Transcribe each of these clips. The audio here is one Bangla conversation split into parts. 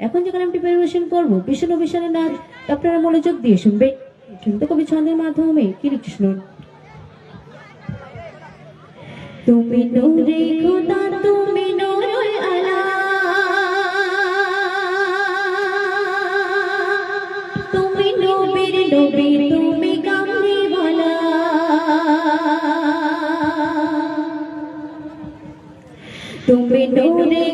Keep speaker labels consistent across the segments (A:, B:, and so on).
A: এখন যে গানটি পরিবেশন করব বিষ্ণু বিশালের নাচ আপনারা মনোযোগ দিয়ে শুনবে শুনতে কবি ছন্দের মাধ্যমে কি শুনুন। তুমি তুমি নূরুল তুমি তুমি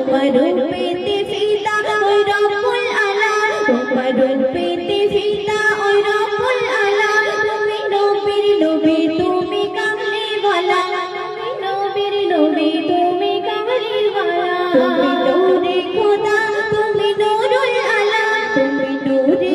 A: উপরুল পেতে ফিদা ওই রব্বুল আলা উপরুল পেতে ফিদা ওই রব্বুল আলা। তুমি নবীর নবী তুমি কামলি বলা তুমি নবীর নবী তুমি কামলি বলা তুমি নূরে খোদা তুমি নূরুল আলা তুমি নূরে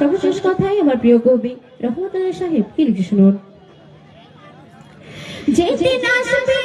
B: সর্বশেষ কথাই আমার প্রিয় কবি রহমতুল্লাহ সাহেব কি লিখছে শুনুন
A: যেদিন আসবে